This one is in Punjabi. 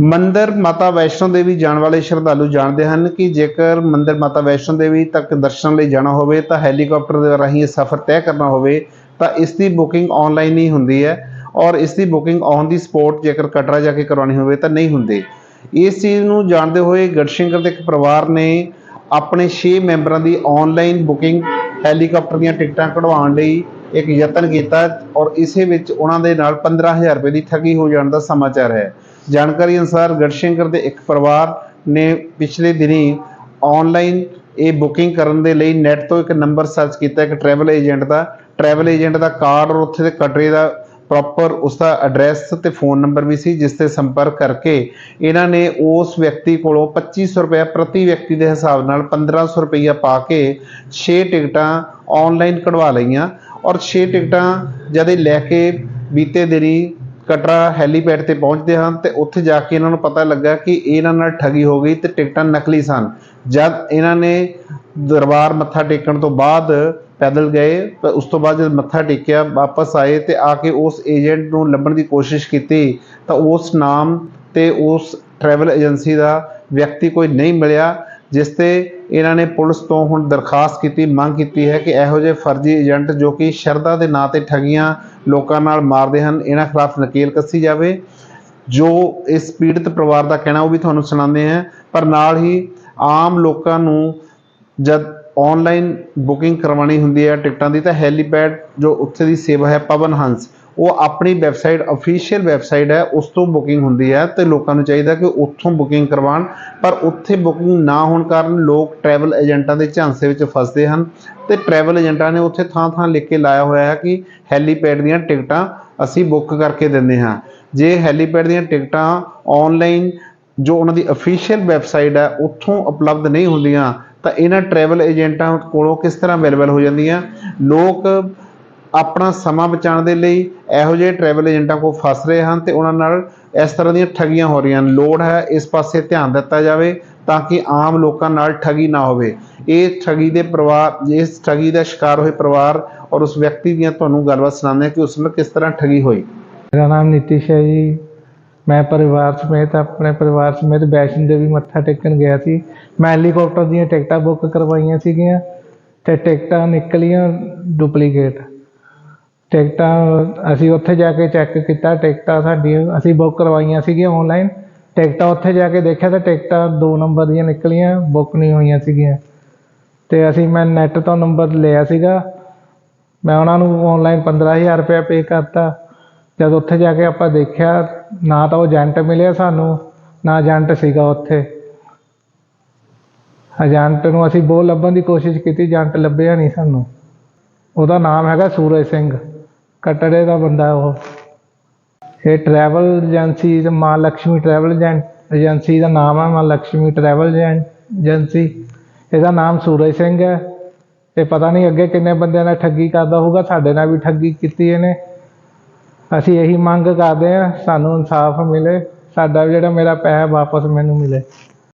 ਮੰਦਰ ਮਾਤਾ ਵੈਸ਼ਨੋ ਦੇਵੀ ਜਾਣ ਵਾਲੇ ਸ਼ਰਧਾਲੂ ਜਾਣਦੇ ਹਨ ਕਿ ਜੇਕਰ ਮੰਦਰ ਮਾਤਾ ਵੈਸ਼ਨੋ ਦੇਵੀ ਤੱਕ ਦਰਸ਼ਨ ਲਈ ਜਾਣਾ ਹੋਵੇ ਤਾਂ ਹੈਲੀਕਾਪਟਰ ਦੇ ਰਾਹੀਂ ਇਹ ਸਫ਼ਰ ਤੈਅ ਕਰਨਾ ਹੋਵੇ, ਤਾਂ ਇਸ ਦੀ ਬੁਕਿੰਗ ਆਨਲਾਈਨ ਹੀ ਹੁੰਦੀ ਹੈ ਔਰ ਇਸ ਦੀ ਬੁਕਿੰਗ ਔਨ ਦੀ ਸਪੋਟ ਜੇਕਰ ਕਟਰਾ ਜਾ ਕੇ ਕਰਵਾਉਣੀ ਹੋਵੇ ਤਾਂ ਨਹੀਂ ਹੁੰਦੀ। ਇਸ ਚੀਜ਼ ਨੂੰ ਜਾਣਦੇ ਹੋਏ ਗੜਸ਼ੰਕਰ ਦੇ ਇੱਕ ਪਰਿਵਾਰ ਨੇ ਆਪਣੇ 6 ਮੈਂਬਰਾਂ ਦੀ ਆਨਲਾਈਨ ਬੁਕਿੰਗ ਹੈਲੀਕਾਪਟਰ ਦੀਆਂ ਟਿਕਟਾਂ ਕਢਵਾਉਣ ਲਈ ਇੱਕ ਯਤਨ ਕੀਤਾ ਔਰ ਇਸੇ ਵਿੱਚ ਉਹਨਾਂ ਦੇ ਨਾਲ 15000 ਰੁਪਏ ਦੀ ਠੱਗੀ ਹੋ ਜਾਣ ਦਾ ਸਮਾਚਾਰ ਹੈ। ਜਾਣਕਾਰੀ ਅਨੁਸਾਰ ਗੜਸ਼ੰਕਰ ਦੇ ਇੱਕ ਪਰਿਵਾਰ ਨੇ ਪਿਛਲੇ ਦਿਨੀ ਆਨਲਾਈਨ ਇਹ ਬੁਕਿੰਗ ਕਰਨ ਦੇ ਲਈ ਨੈਟ ਤੋਂ ਇੱਕ ਨੰਬਰ ਸਰਚ ਕੀਤਾ, ਇੱਕ ਟਰੈਵਲ ਏਜੰਟ ਦਾ ਟਰੈਵਲ ਏਜੰਟ ਦਾ ਕਾਰਡ ਔਰ ਉੱਥੇ ਦੇ ਕਟਰੇ ਦਾ ਪ੍ਰੋਪਰ ਉਸ ਦਾ ਐਡਰੈਸ ਤੇ ਫੋਨ ਨੰਬਰ ਵੀ ਸੀ, ਜਿਸ ਤੇ ਸੰਪਰਕ ਕਰਕੇ ਇਹਨਾਂ ਨੇ ਉਸ ਵਿਅਕਤੀ ਕੋਲੋਂ 2500 ਰੁਪਏ ਪ੍ਰਤੀ ਵਿਅਕਤੀ ਦੇ ਹਿਸਾਬ ਨਾਲ 1500 ਰੁਪਈਆ ਪਾ ਕੇ 6 ਟਿਕਟਾਂ ਆਨਲਾਈਨ ਕਢਵਾ ਲਈਆਂ ਔਰ 6 ਟਿਕਟਾਂ ਜਦ ਇਹ ਲੈ ਕੇ ਬੀਤੇ ਦਿਨੀ ਕਟਰਾ ਹੈਲੀਪੈਡ ਤੇ ਪਹੁੰਚਦੇ ਹਨ ਤੇ ਉੱਥੇ ਜਾ ਕੇ ਇਹਨਾਂ ਨੂੰ ਪਤਾ ਲੱਗਾ ਕਿ ਇਹਨਾਂ ਨਾਲ ਠੱਗੀ ਹੋ ਗਈ ਤੇ ਟਿਕਟਾਂ ਨਕਲੀ ਸਨ। ਜਦ ਇਹਨਾਂ ਨੇ ਦਰਬਾਰ ਮੱਥਾ ਟੇਕਣ ਤੋਂ ਬਾਅਦ ਪੈਦਲ ਗਏ ਤਾਂ ਉਸ ਤੋਂ ਬਾਅਦ ਜਦ ਮੱਥਾ ਟੇਕਿਆ, ਵਾਪਸ ਆਏ ਤੇ ਆ ਕੇ ਉਸ ਏਜੰਟ ਨੂੰ ਲੱਭਣ ਦੀ ਕੋਸ਼ਿਸ਼ ਕੀਤੀ ਤਾਂ ਉਸ ਨਾਮ ਤੇ ਉਸ ਟਰੈਵਲ ਏਜੰਸੀ ਦਾ ਵਿਅਕਤੀ ਕੋਈ ਨਹੀਂ ਮਿਲਿਆ। ਜਿਸ ਤੇ ਇਹਨਾਂ ਨੇ ਪੁਲਿਸ ਤੋਂ ਹੁਣ ਦਰਖਾਸਤ ਕੀਤੀ, ਮੰਗ ਕੀਤੀ ਹੈ ਕਿ ਇਹੋ ਜਿਹੇ ਫਰਜ਼ੀ ਏਜੰਟ ਜੋ ਕਿ ਸ਼ਰਧਾ ਦੇ ਨਾਂ ਤੇ ਠੱਗੀਆਂ ਲੋਕਾਂ ਨਾਲ ਮਾਰਦੇ ਹਨ, ਇਹਨਾਂ ਖਿਲਾਫ ਨਕੇਲ ਕੱਸੀ ਜਾਵੇ। ਜੋ ਇਸ ਪੀੜਤ ਪਰਿਵਾਰ ਦਾ ਕਹਿਣਾ, ਉਹ ਵੀ ਤੁਹਾਨੂੰ ਸੁਣਾਉਂਦੇ ਹਾਂ। ਪਰ ਨਾਲ ਹੀ ਆਮ ਲੋਕਾਂ ਨੂੰ ਜਦ ਆਨਲਾਈਨ ਬੁਕਿੰਗ ਕਰਵਾਉਣੀ ਹੁੰਦੀ ਹੈ ਟਿਕਟਾਂ ਦੀ, ਤਾਂ ਹੈਲੀਪੈਡ ਜੋ ਉੱਥੇ ਦੀ ਸੇਵਾ ਹੈ, ਪਵਨ ਹੰਸ ਉਹ ਆਪਣੀ ਵੈਬਸਾਈਟ ਅਫੀਸ਼ੀਅਲ ਵੈਬਸਾਈਟ ਹੈ, ਉਸ ਤੋਂ ਬੁਕਿੰਗ ਹੁੰਦੀ ਹੈ ਤੇ ਲੋਕਾਂ ਨੂੰ ਚਾਹੀਦਾ ਕਿ ਉੱਥੋਂ ਬੁਕਿੰਗ ਕਰਵਾਉਣ। ਪਰ ਉੱਥੇ ਬੁਕਿੰਗ ਨਾ ਹੋਣ ਕਾਰਨ ਲੋਕ ਟਰੈਵਲ ਏਜੰਟਾਂ ਦੇ ਝਾਂਸੇ ਵਿੱਚ ਫਸਦੇ ਹਨ ਤੇ ਟਰੈਵਲ ਏਜੰਟਾਂ ਨੇ ਉੱਥੇ ਥਾਂ-ਥਾਂ ਲਿਖ ਕੇ ਲਾਇਆ ਹੋਇਆ ਹੈ ਕਿ ਹੈਲੀਪੈਡ ਦੀਆਂ ਟਿਕਟਾਂ ਅਸੀਂ ਬੁੱਕ ਕਰਕੇ ਦਿੰਦੇ ਹਾਂ। ਜੇ ਹੈਲੀਪੈਡ ਦੀਆਂ ਟਿਕਟਾਂ ਆਨਲਾਈਨ ਜੋ ਉਹਨਾਂ ਦੀ ਅਫੀਸ਼ੀਅਲ ਵੈਬਸਾਈਟ ਹੈ, ਉੱਥੋਂ ਉਪਲਬਧ ਨਹੀਂ ਹੁੰਦੀਆਂ ਤਾਂ ਇਹਨਾਂ ਟਰੈਵਲ ਏਜੰਟਾਂ ਕੋਲੋਂ ਕਿਸ ਤਰ੍ਹਾਂ ਅਵੇਲੇਬਲ ਹੋ ਜਾਂਦੀਆਂ? ਲੋਕ ਆਪਣਾ ਸਮਾਂ ਬਚਾਉਣ ਦੇ ਲਈ ਇਹੋ ਜਿਹੇ ਟਰੈਵਲ ਏਜੰਟਾਂ ਕੋਲ ਫਸ ਰਹੇ ਹਨ ਤੇ ਉਹਨਾਂ ਨਾਲ ਇਸ ਤਰ੍ਹਾਂ ਦੀਆਂ ਠੱਗੀਆਂ ਹੋ ਰਹੀਆਂ ਹਨ। ਲੋੜ ਹੈ ਇਸ ਪਾਸੇ ਧਿਆਨ ਦਿੱਤਾ ਜਾਵੇ ਤਾਂ ਕਿ ਆਮ ਲੋਕਾਂ ਨਾਲ ਠੱਗੀ ਨਾ ਹੋਵੇ। ਇਹ ਠੱਗੀ ਦੇ ਪਰਿਵਾਰ, ਇਸ ਠੱਗੀ ਦਾ ਸ਼ਿਕਾਰ ਹੋਏ ਪਰਿਵਾਰ ਔਰ ਉਸ ਵਿਅਕਤੀ ਦੀਆਂ ਤੁਹਾਨੂੰ ਗੱਲਬਾਤ ਸੁਣਾਉਂਦੇ ਹਾਂ ਕਿ ਉਸ ਨਾਲ ਕਿਸ ਤਰ੍ਹਾਂ ਠੱਗੀ ਹੋਈ। ਮੇਰਾ ਨਾਮ ਨਿਤਿਸ਼ ਹੈ ਜੀ। ਮੈਂ ਪਰਿਵਾਰ ਸਮੇਤ, ਆਪਣੇ ਪਰਿਵਾਰ ਸਮੇਤ ਵੈਸ਼ਨੋ ਦੇਵੀ ਮੱਥਾ ਟੇਕਣ ਗਿਆ ਸੀ। ਮੈਂ ਹੈਲੀਕਾਪਟਰ ਦੀਆਂ ਟਿਕਟਾਂ ਬੁੱਕ ਕਰਵਾਈਆਂ ਸੀਗੀਆਂ ਤੇ ਟਿਕਟਾਂ ਨਿਕਲੀਆਂ ਡੁਪਲੀਕੇਟ। ਟਿਕਟਾਂ ਅਸੀਂ ਉੱਥੇ ਜਾ ਕੇ ਚੈੱਕ ਕੀਤਾ, ਟਿਕਟਾਂ ਸਾਡੀਆਂ, ਅਸੀਂ ਬੁੱਕ ਕਰਵਾਈਆਂ ਸੀਗੀਆਂ ਔਨਲਾਈਨ ਟਿਕਟਾਂ ਉੱਥੇ ਜਾ ਕੇ ਦੇਖਿਆ ਤਾਂ ਟਿਕਟਾਂ ਦੋ ਨੰਬਰ ਦੀਆਂ ਨਿਕਲੀਆਂ ਬੁੱਕ ਨਹੀਂ ਹੋਈਆਂ ਸੀਗੀਆਂ। ਅਤੇ ਅਸੀਂ ਮੈਂ ਨੈੱਟ ਤੋਂ ਨੰਬਰ ਲਿਆ ਸੀਗਾ। ਮੈਂ ਉਹਨਾਂ ਨੂੰ ਆਨਲਾਈਨ 15000 ਰੁਪਇਆ ਪੇ ਕਰਤਾ। ਜਦ ਉੱਥੇ ਜਾ ਕੇ ਆਪਾਂ ਦੇਖਿਆ, ਨਾ ਤਾਂ ਉਹ ਏਜੰਟ ਮਿਲਿਆ ਸਾਨੂੰ, ਨਾ ਏਜੰਟ ਸੀਗਾ ਉੱਥੇ। ਏਜੰਟ ਨੂੰ ਅਸੀਂ ਬਹੁਤ ਲੱਭਣ ਦੀ ਕੋਸ਼ਿਸ਼ ਕੀਤੀ ਏਜੰਟ ਲੱਭਿਆ ਨਹੀਂ ਸਾਨੂੰ। ਉਹਦਾ ਨਾਮ ਹੈਗਾ ਸੂਰਜ ਸਿੰਘ। ਕਟੜੇ ਦਾ ਬੰਦਾ ਉਹ। ਇਹ ਟਰੈਵਲ ਏਜੰਸੀ ਤੇ ਮਾਂ ਲక్ష్ਮੀ ਟਰੈਵਲ ਏਜੰਟ ਏਜੰਸੀ ਦਾ ਨਾਮ ਹੈ, ਮਾਂ ਲక్ష్ਮੀ ਟਰੈਵਲ ਏਜੰਸੀ ਇਹਦਾ ਨਾਮ ਸੂਰਜ ਸਿੰਘ ਹੈ। ਤੇ ਪਤਾ ਨਹੀਂ ਅੱਗੇ ਕਿੰਨੇ ਬੰਦਿਆਂ ਨਾਲ ਠੱਗੀ ਕਰਦਾ ਹੋਊਗਾ, ਸਾਡੇ ਨਾਲ ਵੀ ਠੱਗੀ ਕੀਤੀ ਇਹਨੇ। ਅਸੀਂ ਇਹੀ ਮੰਗ ਕਰਦੇ ਆ ਸਾਨੂੰ ਇਨਸਾਫ ਮਿਲੇ। ਸਾਡਾ ਵੀ ਜਿਹੜਾ ਮੇਰਾ ਪੈਸਾ ਵਾਪਸ ਮੈਨੂੰ ਮਿਲੇ।